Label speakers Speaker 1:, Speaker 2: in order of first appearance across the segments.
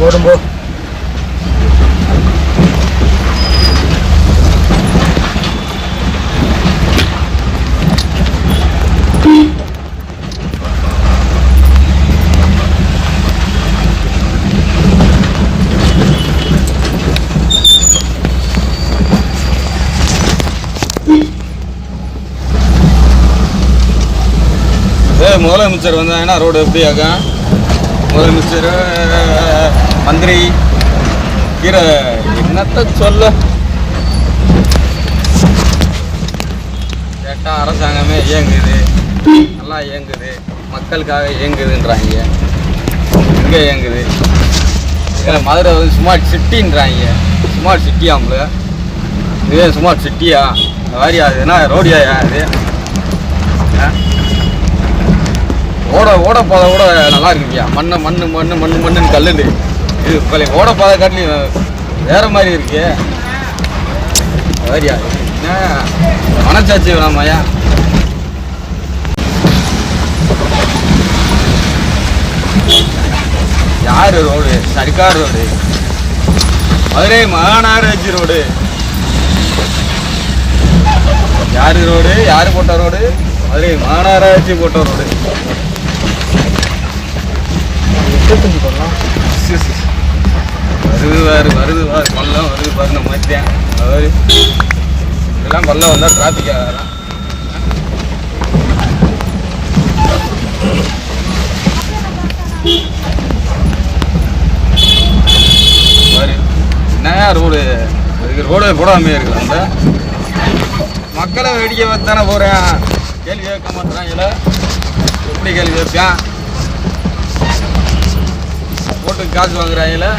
Speaker 1: போடும்போ.
Speaker 2: போ முதலமைச்சர் வந்தாங்கன்னா ரோடு எப்படி ஆகும் முதலமைச்சர் மந்திரி கீரை என்னத்த சொல்ல? கேட்டால் அரசாங்கமே இயங்குது. நல்லா இயங்குது. மக்களுக்காக இயங்குதுன்றாங்க. இங்கே இயங்குது? இதில் மதுரை வந்து ஸ்மார்ட் சிட்டின்றாங்க ஸ்மார்ட் சிட்டியாம்ல இதே ஸ்மார்ட் சிட்டியா இந்த மாதிரி ஆகுதுன்னா ரோடியா அது ஓட ஓட போத கூட நல்லா இருக்குங்கய்யா. மண்ணு மண்ணு மண்ணு மண்ணு மண்ணுன்னு கல்லுண்டு இது பழைய ஓட பாதை காட்டிலையும் வேற மாதிரி இருக்கு. சரியா என்ன? மனச்சாட்சி வேணாமாயா யார் ரோடு? சர்க்கார் ரோடு. மதுரை மாநகராட்சி ரோடு. யார் ரோடு? யார் போட்ட ரோடு? மதுரை மாநகராட்சி போட்ட ரோடு.
Speaker 1: எட்டுத்தஞ்சு போடலாம்.
Speaker 2: சி, வருது வாரு வருது. வாரு பள்ளம் வருது பாரு நம்ம மத்தியான் இதெல்லாம் பள்ளம் வந்தால் டிராஃபிக் ஆகலாம் என்ன ரோடு இதுக்கு ரோடு போடாமே இருக்குது அந்த. மக்களை வேடிக்கை தானே போகிறேன் கேள்வி கேட்க மாட்டேறான் எப்படி கேள்வி கேட்பேன் போட்டு காசு வாங்குறாங்களே.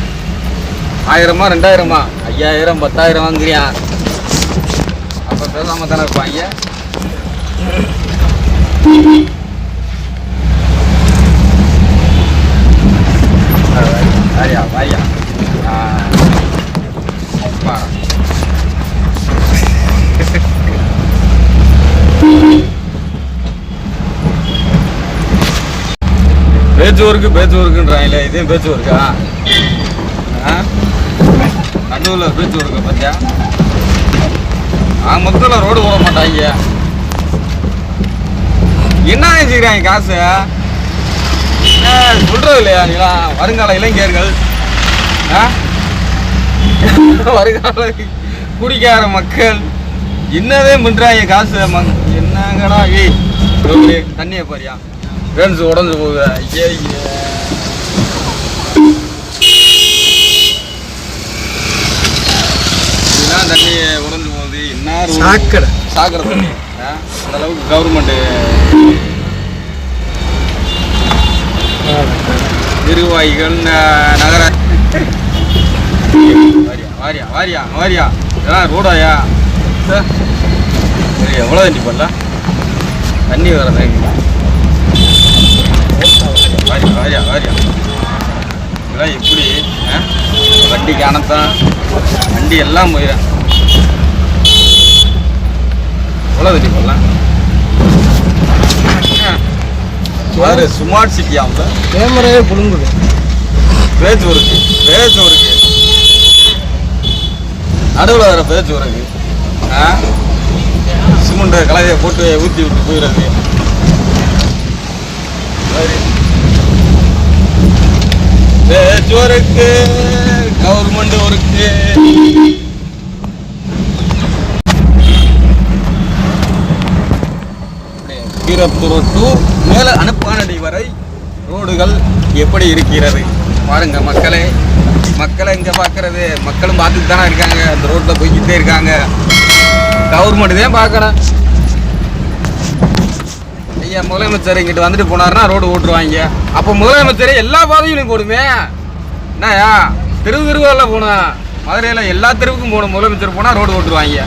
Speaker 2: ஆயிரமா ரெண்டாயிரமா? ஐயாயிரம் பத்தாயிரம் வாங்குறியான் அப்போ பேசாம தானே இருப்பாங்க வாரியா வாரியா அப்பா. பேச்சு ஒர்க்கு பேச்சு ஒர்க்குன்றாங்களே இதே பேச்சு ஒர்க்கா நடுவில் பேச்சு இருக்கு பார்த்தியா அவங்க மொத்தத்தில் ரோடு போட மாட்டாங்க என்ன நினச்சிக்கிறாங்க காசு? என்ன சொல்றது இல்லையா நீங்களா வருங்கால இளைஞர்கள். ஆ? வருங்கால குடிக்கார மக்கள். என்னதே பண்ணுறாங்க காசு மக்- என்னங்கடா ஏய் தண்ணியை பாரியா? ஃப்ரெண்ட்ஸ் உடஞ்சு போகுது ஐயே. இதுதான் தண்ணி உடஞ்சு போகுது என்ன?
Speaker 1: சாக்கடை
Speaker 2: சாக்கடை தண்ணி? அந்த அளவுக்கு கவர்மெண்ட் நிர்வாகிகள் நகர வாரியா வாரியா வாரியா வாரியா இதெல்லாம் ரோடாயா. சரி எவ்வளோ தண்ணி பண்ணல தண்ணி வர வாரியா வாரியா வாரியா இதெல்லாம் எப்படி? வண்டிக்கு அனத்தான் வண்டி எல்லாம் போயிடும் எவ்வளோ தண்ணி பண்ணலாம் பாரு ஸ்மார்ட் சிட்டி அவங்க
Speaker 1: கேமராவே புழுங்குது
Speaker 2: பேச்சு ஒருக்கு பேச்சு ஒருக்கு நடுவில் வர பேச்சு ஒருக்கு ஆ? சிமெண்ட் கலவையை போட்டு ஊற்றி விட்டு போயிடுறது. சரி. பேச்சு ஒருக்கு கவர்மெண்ட் ஒர்க்கு. கீரப்புறம் டு மேலே அனுப்பானடி வரை ரோடுகள் எப்படி இருக்கிறது? பாருங்க மக்களே மக்களை இங்கே பார்க்கறது மக்களும் பார்த்துட்டு தானே இருக்காங்க. அந்த ரோட்டில் போய்கிட்டே இருக்காங்க. கவர்மெண்ட் தான் பார்க்கணும். ஐயா முதலமைச்சர் இங்கிட்டு வந்துட்டு போனாருன்னா ரோடு ஓட்டுருவாங்க. அப்போ முதலமைச்சரே எல்லா பாதையிலும் போடுமே என்னயா தெருவு தெருவெல்லாம் போகணும் மதுரையில் எல்லா தெருவுக்கும் போகணும். முதலமைச்சர் போனால் ரோடு ஓட்டுருவாங்க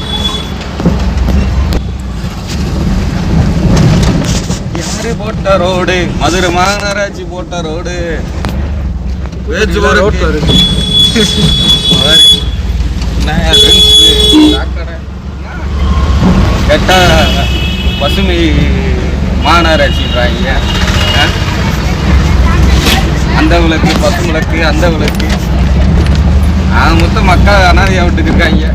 Speaker 2: யாரு போட்ட ரோடு? மதுரை மாநகராட்சி போட்ட ரோடு. கேட்டா பசுமை மாநகராட்சின்றாங்க? அந்த விளக்கு பத்து விளக்கு அந்த விளக்கு. அது மொத்தம் மக்கள் அனாதையாக விட்டுட்டு இருக்காங்க.